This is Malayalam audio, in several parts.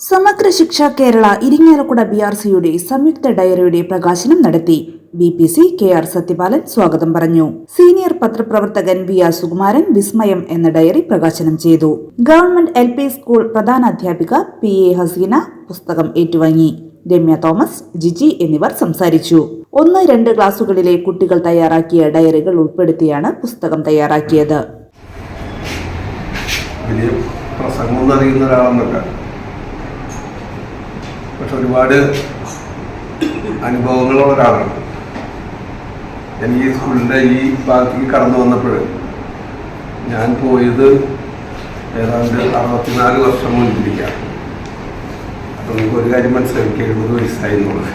സമഗ്ര ശിക്ഷ കേരള ഇരിങ്ങാലക്കുട ബി ആർ സിയുടെ സംയുക്ത ഡയറിയുടെ പ്രകാശനം നടത്തി. B P C K R Sathyapalan സ്വാഗതം പറഞ്ഞു. സീനിയർ പത്രപ്രവർത്തകൻ വി ആർ സുകുമാരൻ വിസ്മയം എന്ന ഡയറി പ്രകാശനം ചെയ്തു. ഗവൺമെന്റ് എൽ പി സ്കൂൾ പ്രധാനാധ്യാപിക പി എ ഹസീന പുസ്തകം ഏറ്റുവാങ്ങി. രമ്യ തോമസ് ജിജി എന്നിവർ സംസാരിച്ചു. ഒന്ന് രണ്ട് ക്ലാസുകളിലെ കുട്ടികൾ തയ്യാറാക്കിയ ഡയറികൾ ഉൾപ്പെടുത്തിയാണ് പുസ്തകം തയ്യാറാക്കിയത്. അറിയുന്ന പക്ഷെ ഒരുപാട് അനുഭവങ്ങളുള്ള ഒരാളാണ്. ഞാൻ ഈ സ്കൂളിന്റെ ഈ ഭാഗത്തേക്ക് കടന്നു വന്നപ്പോൾ ഞാൻ പോയത് ഏതാണ്ട് അറുപത്തിനാല് വർഷം മുൻപിരിക്കാം അപ്പം നിങ്ങൾക്ക് ഒരു കാര്യം മനസ്സിലാക്കി എഴുപത് വയസ്സായി എന്നുള്ളത്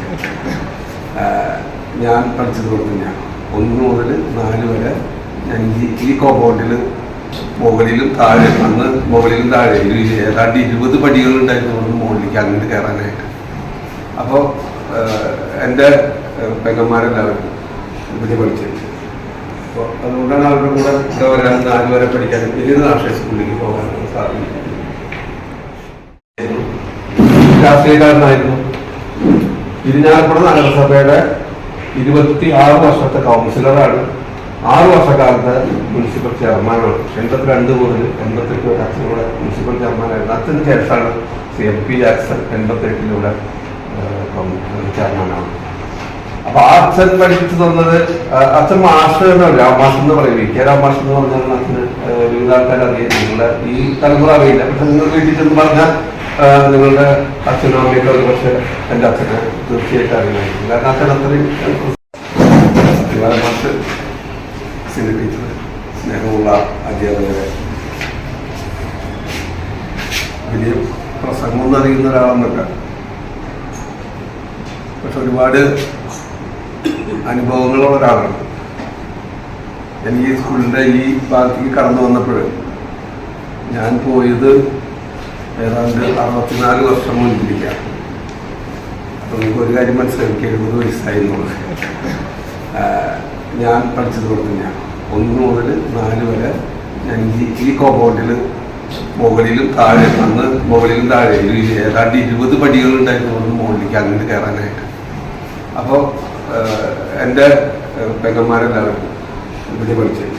ഞാൻ പഠിച്ചത് തന്നെയാണ് ഒന്ന് മുതൽ നാല് വരെ ഞാൻ ഈ ഈ കോമ്പൗണ്ടിൽ മുകളിലും താഴെ അന്ന് മുകളിലും താഴെ ഏതാണ്ട് ഇരുപത് ഒന്ന് മുകളിലേക്ക് അങ്ങോട്ട് കയറാനായിട്ട്. അപ്പോൾ എന്റെ പെങ്ങന്മാരെല്ലാവരും ഇവിടെ പഠിച്ചത് അപ്പോൾ അതുകൊണ്ടാണ് അവരുടെ കൂടെ ഇവിടെ വരാൻ നാല് വരെ പഠിക്കാനും പിന്നീട് രാഷ്ട്രീയ സ്കൂളിലേക്ക് പോകാനും സാധിക്കും രാഷ്ട്രീയക്കാരനായിരുന്നു. ഇരിഞ്ഞാലക്കുട നഗരസഭയുടെ ഇരുപത്തി ആറ് വർഷത്തെ കൗൺസിലറാണ്. ആറ് വർഷക്കാലത്ത് മുനിസിപ്പൽ ചെയർമാനാണ്. എൺപത്തിരണ്ട് മുതൽ എൺപത്തെട്ട് വരെ അച്ഛനോടെ മുനിസിപ്പൽ ചെയർമാനായിരുന്നു. അച്ഛന് ശേഷമാണ് സി എം പി ജാക്സൺ എൺപത്തെട്ടിലൂടെ അപ്പൊ ആ അച്ഛൻ പഠിച്ചു തന്നത് അച്ഛൻ മാസ്റ്റർ എന്നാണ് മാഷ് എന്ന് പറയും. വി കെ രാമാഷ് എന്ന് പറഞ്ഞാൽ അച്ഛന് ഒരുവിധ ആൾക്കാർ അറിയാം നിങ്ങളുടെ ഈ തലമുറ അറിയില്ല. പക്ഷെ നിങ്ങൾ വീട്ടിൽ ചെന്ന് പറഞ്ഞാൽ നിങ്ങളുടെ അച്ഛനും അമ്മയൊക്കെ ഒരു പക്ഷെ എന്റെ അച്ഛനെ തീർച്ചയായിട്ടും അറിയുമായിരിക്കും. കാരണം അച്ഛൻ അത്രയും മാഷ് സിനി ടീച്ചർ സ്നേഹമുള്ള അധ്യാപകരെ വലിയ പ്രസംഗം അറിയുന്ന ഒരാളെന്നല്ല പക്ഷെ ഒരുപാട് അനുഭവങ്ങളുള്ള ഒരാളാണ്. എനിക്ക് സ്കൂളിന്റെ ഈ ഭാഗത്തേക്ക് കടന്നു വന്നപ്പോൾ ഞാൻ പോയത് ഏതാണ്ട് അറുപത്തിനാല് വർഷം മുൻപിരിക്കാം അപ്പം നിങ്ങൾക്ക് ഒരു കാര്യം മനസ്സിലാക്കി എഴുപത് വയസ്സായി എന്നുള്ളത് ഞാൻ പഠിച്ചതുപോലെ തന്നെയാണ്. ഒന്ന് മുതൽ നാല് വരെ ഞാൻ ഈ കോമ്പൗണ്ടിൽ മുകളിലും താഴെ അന്ന് മുകളിലും താഴെ ഏതാണ്ട് ഇരുപത് ഒന്ന് മുകളിലേക്ക് അങ്ങോട്ട് കയറാനായിട്ട്. അപ്പോൾ എന്റെ പെങ്ങന്മാരെല്ലാവരും ഇവിടെ പഠിച്ചത്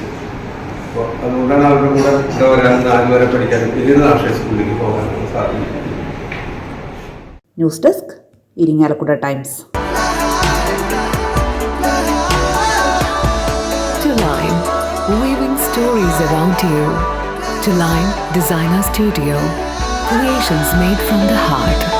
അപ്പോൾ അതുകൊണ്ടാണ് അവരുടെ കൂടെ ഇവിടെ വരാൻ നാല് വരെ പഠിക്കാനും പിന്നീട് രാഷ്ട്രീയ സ്കൂളിലേക്ക് പോകാനും സാധിക്കും news desk Irinjalakuda Times weaving stories around you. To Line Designer Studio, creations made from the heart.